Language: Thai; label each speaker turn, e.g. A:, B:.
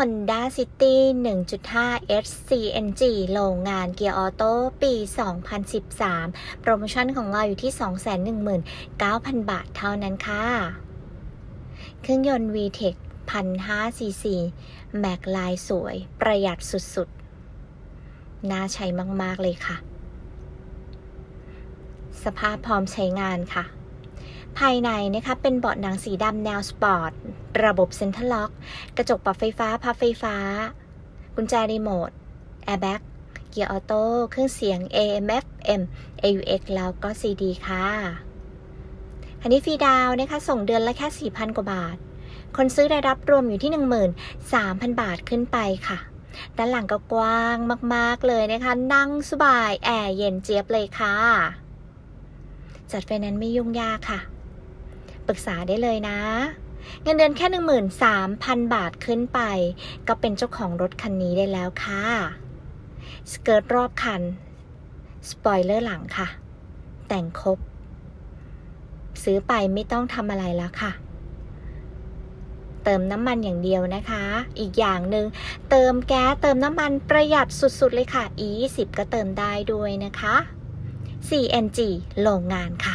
A: Honda City 1.5 SCNG โรงงานเกียร์ออโต้ปี 2013 โปรโมชั่นของเราอยู่ที่ 219,000 บาทเท่านั้นค่ะ เครื่องยนต์ VTEC 1,500 cc แม็กลายสวย ประหยัดสุดๆ น่าใช้มาก ๆ เลยค่ะ สภาพพร้อมใช้งานค่ะ ภายในนะคะเป็นเบาะหนังสีดำแนวสปอร์ต ระบบเซ็นทรัลล็อก กระจกปรับไฟฟ้าพับไฟฟ้า กุญแจรีโมท แอร์แบ็กเกียร์ออโต้ เครื่องเสียง AM FM AUX แล้วก็ CD ค่ะ อันนี้ฟรีดาวนะคะ ส่งเดือนละแค่ 4,000 กว่าบาท คนซื้อได้รับรวมอยู่ที่ 13,000 บาทขึ้นไปค่ะ ด้านหลังก็กว้างมาก ๆ เลยนะคะ นั่งสบาย แอร์เย็นเจี๊ยบเลยค่ะ จัดไฟแนนซ์ไม่ยุ่งยากค่ะ ปรึกษาได้เลยนะ เงินเดือนแค่ 13,000 บาทขึ้นไป ก็เป็นเจ้าของรถคันนี้ได้แล้วค่ะ สเกิร์ตรอบคัน สปอยเลอร์หลังค่ะ แต่งครบ ซื้อไปไม่ต้องทำอะไรแล้วค่ะเติมน้ำมันอย่างเดียวนะคะ อีกอย่างหนึ่งเติมแก๊สเติมน้ำมันประหยัดสุดๆเลยค่ะ E20 ก็เติมได้ด้วยนะคะ CNG โรงงานค่ะ